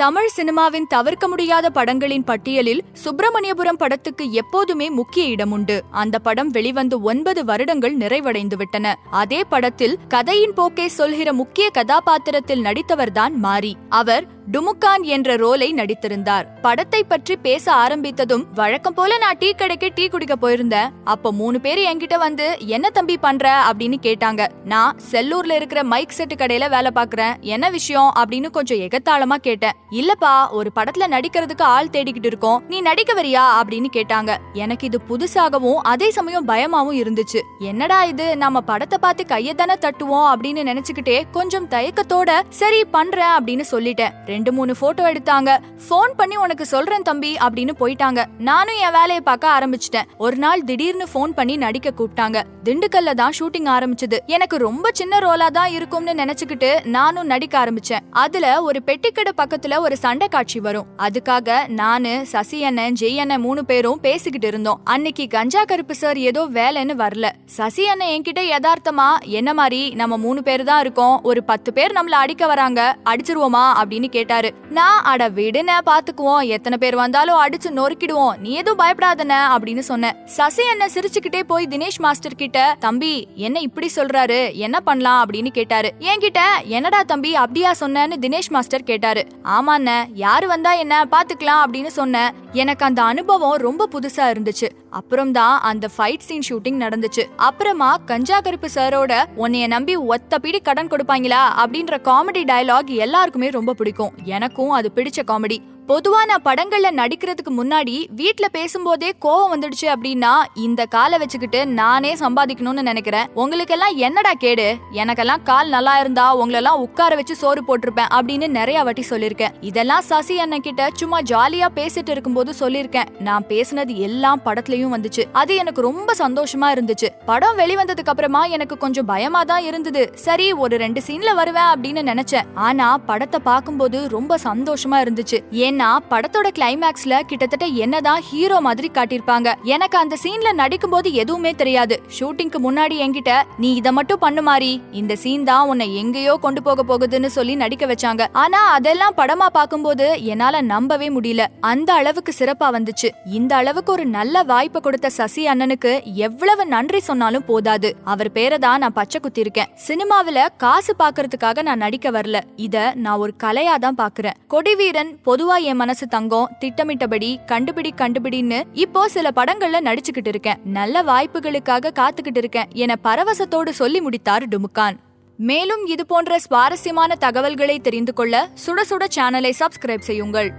தமிழ் சினிமாவின் தவிர்க்க முடியாத படங்களின் பட்டியலில் சுப்பிரமணியபுரம் படத்துக்கு எப்போதுமே முக்கிய இடம் உண்டு அந்த படம் வெளிவந்து ஒன்பது வருடங்கள் நிறைவடைந்து விட்டன அதே படத்தில் கதையின் போக்கை சொல்கிற முக்கிய கதாபாத்திரத்தில் நடித்தவர்தான் மாரி. அவர் டுமுக்கான் என்ற ரோலை நடித்திருந்தார். படத்தை பற்றி பேச ஆரம்பித்ததும் வழக்கம் போல நான் டீ கடைக்கு டீ குடிக்க போயிருந்தேன். அப்ப மூணு பேர் என்கிட்ட வந்து என்ன தம்பி பண்ற? அப்படின்னு கேட்டாங்க. நான் செல்லூர்ல இருக்கிற மைக் செட்டு கடையில வேலை பாக்குறேன் என்ன விஷயம்? அப்படின்னு கொஞ்சம் எகத்தாளமா கேட்டேன். இல்லப்பா ஒரு படத்துல நடிக்கிறதுக்கு ஆள் தேடிக்கிட்டு இருக்கோம். நீ நடிக்க வரியா? அப்படின்னு கேட்டாங்க. எனக்கு இது புதுசாகவும் அதே சமயம் பயமாவும் இருந்துச்சு. என்னடா இது? நம்ம படத்தை பார்த்து கையை தானே தட்டுவோம்? அப்படின்னு நினைச்சுக்கிட்டே கொஞ்சம் தயக்கத்தோட சரி பண்றேன் அப்படின்னு சொல்லிட்டேன். ரெண்டு மூணு போட்டோ எடுத்தாங்க. ஃபோன் பண்ணி உனக்கு சொல்றேன் தம்பி அப்படின்னு போயிட்டாங்க. நானும் என் வேலையை பார்க்க ஆரம்பிச்சிட்டேன். ஒரு நாள் திடீர்னு ஃபோன் பண்ணி நடிக்க கூப்பிட்டாங்க. திண்டுக்கல்ல தான் ஷூட்டிங் ஆரம்பிச்சது. எனக்கு ரொம்ப சின்ன ரோலா தான் இருக்கும்னு நினைச்சுக்கிட்டு நானும் நடிக்க ஆரம்பிச்சேன். அதுல ஒரு பெட்டிக்கடை பக்கத்துல ஒரு சண்டை காட்சி வரும். அதுக்காக நானு சசி அண்ணன் ஜெய் அண்ணன் மூணு பேரும் பேசிக்கிட்டு இருந்தோம். அன்னைக்கு கஞ்சா கருப்பு சார் ஏதோ வேலைன்னு வரல. சசி அண்ணன் என்கிட்ட யதார்த்தமா என்ன மாதிரி நம்ம மூணு பேர் தான் இருக்கோம். ஒரு பத்து பேர் நம்மள அடிக்க வராங்க. அடிச்சிருவோமா? அப்படின்னு கேட்டாரு. நான் அட விடுன பாத்துக்குவோம். எத்தனை பேர் வந்தாலும் அடிச்சு நொறுக்கிடுவோம். நீ எதுவும் பயப்படாதன அப்படின்னு சொன்னேன். சசி என்ன சிரிச்சுக்கிட்டே போய் தினேஷ் மாஸ்டர் கிட்ட தம்பி என்ன இப்படி சொல்றாரு? என்ன பண்ணலாம்? அப்படின்னு கேட்டாரு. என்கிட்ட என்னடா தம்பி அப்படியா சொன்னேன்னு தினேஷ் மாஸ்டர் கேட்டாரு. ஆமாண்ண யாரு வந்தா என்ன? பாத்துக்கலாம் அப்படின்னு சொன்னேன். எனக்கு அந்த அனுபவம் ரொம்ப புதுசா இருந்துச்சு. அப்புறம் தான் அந்த ஃபைட் சீன் ஷூட்டிங் நடந்துச்சு. அப்புறமா கஞ்சா கருப்பு சாரோட உன்னைய நம்பி ஒத்த பிடி கடன் கொடுப்பாங்களா? அப்படின்ற காமெடி டயலாக் எல்லாருக்குமே ரொம்ப பிடிக்கும். எனக்கும் அது பிடிச்ச காமெடி. பொதுவா நான் படங்கள்ல நடிக்கிறதுக்கு முன்னாடி வீட்ல பேசும்போதே கோவம் வந்துடுச்சு அப்படின்னா இந்த காலை வச்சுக்கிட்டு நானே சம்பாதிக்கணும்னு நினைக்கிறேன். உங்களுக்கெல்லாம் என்னடா கேடு? எனக்கெல்லாம் கால் நல்லா இருந்தா உங்களெல்லாம் உட்கார வச்சு சோறு போட்டிருப்பேன் அப்படின்னு நிறைய வாட்டி சொல்லியிருக்கேன். இதெல்லாம் சசி அண்ணன் கிட்ட சும்மா ஜாலியா பேசிட்டு இருக்கும்போது சொல்லியிருக்கேன். நான் பேசுனது எல்லாம் படத்துலயும் வந்துச்சு. அது எனக்கு ரொம்ப சந்தோஷமா இருந்துச்சு. படம் வெளிவந்ததுக்கு அப்புறமா எனக்கு கொஞ்சம் பயமா தான் இருந்தது. சரி ஒரு ரெண்டு சீன்ல வருவேன் அப்படின்னு நினைச்சேன். ஆனா படத்தை பார்க்கும்போது ரொம்ப சந்தோஷமா இருந்துச்சு. ஏன்னா படத்தோட கிளைமேக்ஸ்ல கிட்டத்தட்ட என்னதான் ஹீரோ மாதிரி காட்டியிருப்பாங்க. எனக்கு அந்த சீன்ல நடிக்கும்போது எதுவுமே தெரியாது. ஷூட்டிங்க்கு முன்னாடி என்கிட்ட நீ இத மட்டும் பண்ணு மாதிரி இந்த சீன் தான் உன்னை எங்கேயோ கொண்டு போக போகுதுன்னு சொல்லி நடிக்க வச்சாங்க. ஆனா அதெல்லாம் படமா பார்க்கும்போது என்னால நம்பவே முடியல. அந்த அளவுக்கு சிறப்பா வந்துச்சு. இந்த அளவுக்கு ஒரு நல்ல வாய்ப்பு கொடுத்த சசி அண்ணனுக்கு எவ்வளவு நன்றி சொன்னாலும் போதாது. அவர் பேரை தான் நான் பச்சை குத்தி இருக்கேன் சினிமாவில காசு பாக்குறதுக்காக நான் நடிக்க வரல. இத நான் ஒரு கலையா தான் பாக்குறேன் கொடிவீரன் பொதுவா என் மனசு தங்கம். திட்டமிட்டபடி கண்டுபிடி கண்டுபிடின்னு இப்போ சில படங்கள்ல நடிச்சுக்கிட்டு இருக்கேன். நல்ல வாய்ப்புகளுக்காக காத்துக்கிட்டு இருக்கேன். என பரவசத்தோடு சொல்லி முடித்தார் டுமுகான் மேலும் இது போன்ற சுவாரஸ்யமான தகவல்களை தெரிந்து கொள்ள சுட சுட சேனலை சப்ஸ்கிரைப் செய்யுங்கள்.